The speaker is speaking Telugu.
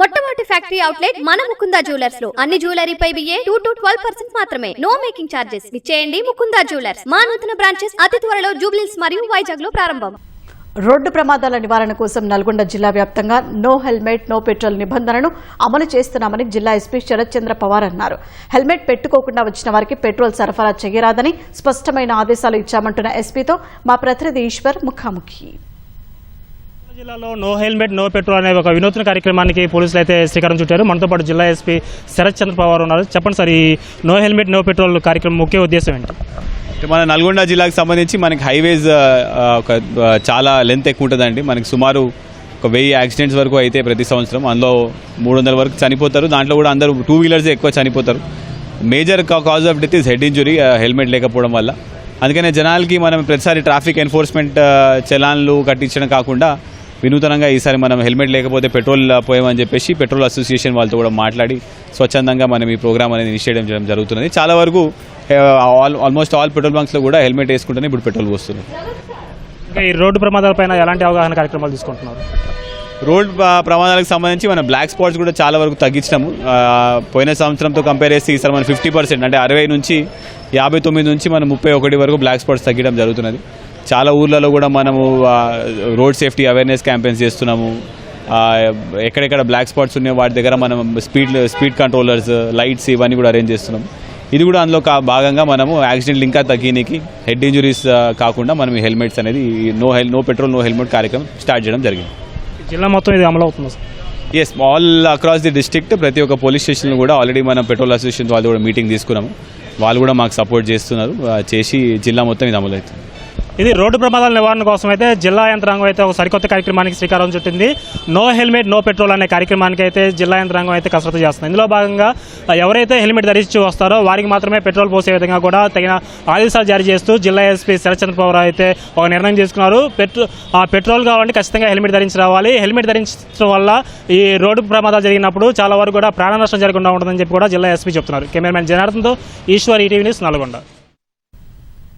మొట్టమొదటి ఫ్యాక్టరీ అవుట్లెట్ మన ముకుందా జ్యువెలర్స్లో. అన్ని జ్యువెలరీపై బియ్యే టూ టు ట్వెల్వ్ పర్సెంట్ మాత్రమే. No making charges. ఇచ్చేయండి ముకుందా జ్యువెలర్స్. మా నూతన బ్రాంచెస్ అతి త్వరలో జూబ్లీస్ మరియు వైజాగ్లో ప్రారంభం. రోడ్డు ప్రమాదాల నివారణ కోసం నల్గొండ జిల్లా వ్యాప్తంగా నో హెల్మెట్ నో పెట్రోల్ నిబంధనను అమలు చేస్తున్నామని జిల్లా ఎస్పీ శరత్ చంద్ర పవార్ అన్నారు. హెల్మెట్ పెట్టుకోకుండా వచ్చిన వారికి పెట్రోల్ సరఫరా చేయరాదని స్పష్టమైన ఆదేశాలు ఇచ్చామంటున్న ఎస్పీతో మా ప్రతినిధి ఈశ్వర్ ముఖాముఖి. జిల్లాలో నో హెల్మెట్ నో పెట్రోల్ అనే ఒక వినూత్న కార్యక్రమానికి పోలీసులు అయితే శ్రీకారం చుట్టారు. మనతో పాటు జిల్లా ఎస్పీ శరత్ చంద్ర పవార్ ఉన్నారు. చెప్పండి సార్ ఈ నో హెల్మెట్ నో పెట్రోల్ కార్యక్రమం ముఖ్య ఉద్దేశం ఏంటి? మన నల్గొండ జిల్లాకు సంబంధించి మనకి హైవేస్ ఒక చాలా లెంత్ ఎక్కువ ఉంటుందండి. మనకి సుమారు ఒక వెయ్యి యాక్సిడెంట్స్ వరకు అయితే ప్రతి సంవత్సరం. అందులో మూడు వందల వరకు చనిపోతారు. దాంట్లో కూడా అందరూ టూ వీలర్స్ ఎక్కువ చనిపోతారు. Major cause of death is head injury helmet లేకపోవడం వల్ల. అందుకనే జనాలకి మనం ప్రతిసారి ట్రాఫిక్ ఎన్ఫోర్స్మెంట్ చలాన్లు కట్టించడం కాకుండా వినూతనంగా ఈసారి మనం హెల్మెట్ లేకపోతే పెట్రోల్ పోయామని చెప్పేసి పెట్రోల్ అసోసియేషన్ వాళ్ళతో కూడా మాట్లాడి స్వచ్ఛందంగా మనం ఈ ప్రోగ్రామ్ అనేది ఇనిషియేట్ చేయడం జరుగుతున్నది. చాలా వరకు ఆల్ ఆల్మోస్ట్ ఆల్ పెట్రోల్ బంక్స్లో కూడా హెల్మెట్ వేసుకుంటేనే ఇప్పుడు పెట్రోల్ వస్తుంది ఇంకా ఈ రోడ్డు ప్రమాదాలపైన ఎలాంటి అవగాహన కార్యక్రమాలు తీసుకుంటున్నారు? రోడ్ ప్ర- ప్రమాదాలకు సంబంధించి మన బ్లాక్ స్పాట్స్ కూడా చాలా వరకు తగ్గించినాము. పోయిన సంవత్సరంతో కంపేర్ చేస్తే ఈసారి మనం ఫిఫ్టీ పర్సెంట్ అంటే అరవై నుంచి యాభై తొమ్మిది నుంచి మనం ముప్పై ఒకటి వరకు బ్లాక్ స్పాట్స్ తగ్గడం జరుగుతున్నది. చాలా ఊర్లలో కూడా మనము రోడ్ సేఫ్టీ అవేర్నెస్ క్యాంపెయిన్స్ చేస్తున్నాము. ఎక్కడెక్కడ బ్లాక్ స్పాట్స్ ఉన్నాయో వాటి దగ్గర మనం స్పీడ్ స్పీడ్ కంట్రోలర్స్ లైట్స్ ఇవన్నీ కూడా అరేంజ్ చేస్తున్నాం. ఇది కూడా అందులో భాగంగా మనము యాక్సిడెంట్లు ఇంకా తగ్గినికి హెడ్ ఇంజురీస్ కాకుండా మనం ఈ హెల్మెట్స్ అనేది no hell no petrol no helmet కార్యక్రమం స్టార్ట్ చేయడం జరిగింది. జిల్లా మొత్తం ఇది అమలు అవుతుంది sir? Yes all across the district ప్రతి ఒక్క పోలీస్ స్టేషన్లో కూడా ఆల్రెడీ మనం పెట్రోల్ అసోసియేషన్ వాళ్ళు కూడా మీటింగ్ తీసుకున్నాము. వాళ్ళు కూడా మాకు సపోర్ట్ చేస్తున్నారు. చేసి జిల్లా మొత్తం ఇది అమలు అవుతుంది. ఇది రోడ్డు ప్రమాదాల నివారణ కోసం అయితే జిల్లా యంత్రాంగం అయితే ఒక సరికొత్త కార్యక్రమానికి శ్రీకారం చుట్టింది. నో హెల్మెట్ నో పెట్రోల్ అనే కార్యక్రమానికి అయితే జిల్లా యంత్రాంగం అయితే కసరత్తు చేస్తుంది. ఇందులో భాగంగా ఎవరైతే హెల్మెట్ ధరించి వస్తారో వారికి మాత్రమే పెట్రోల్ పోసే విధంగా కూడా తగిన ఆదేశాలు జారీ చేస్తూ జిల్లా ఎస్పీ శరత్చంద్ర పవార్ అయితే ఒక నిర్ణయం తీసుకున్నారు. పెట్రోల్ ఆ పెట్రోల్ కావాలంటే ఖచ్చితంగా హెల్మెట్ ధరించి రావాలి. హెల్మెట్ ధరించడం వల్ల ఈ రోడ్డు ప్రమాదాలు జరిగినప్పుడు చాలా వరకు కూడా ప్రాణ నష్టం జరగకుండా ఉంటుందని చెప్పి కూడా జిల్లా ఎస్పీ చెప్తున్నారు. కెమెరామెన్ జనార్దన్తో ఈశ్వర్ ఈటీవీ న్యూస్ నల్గొండ.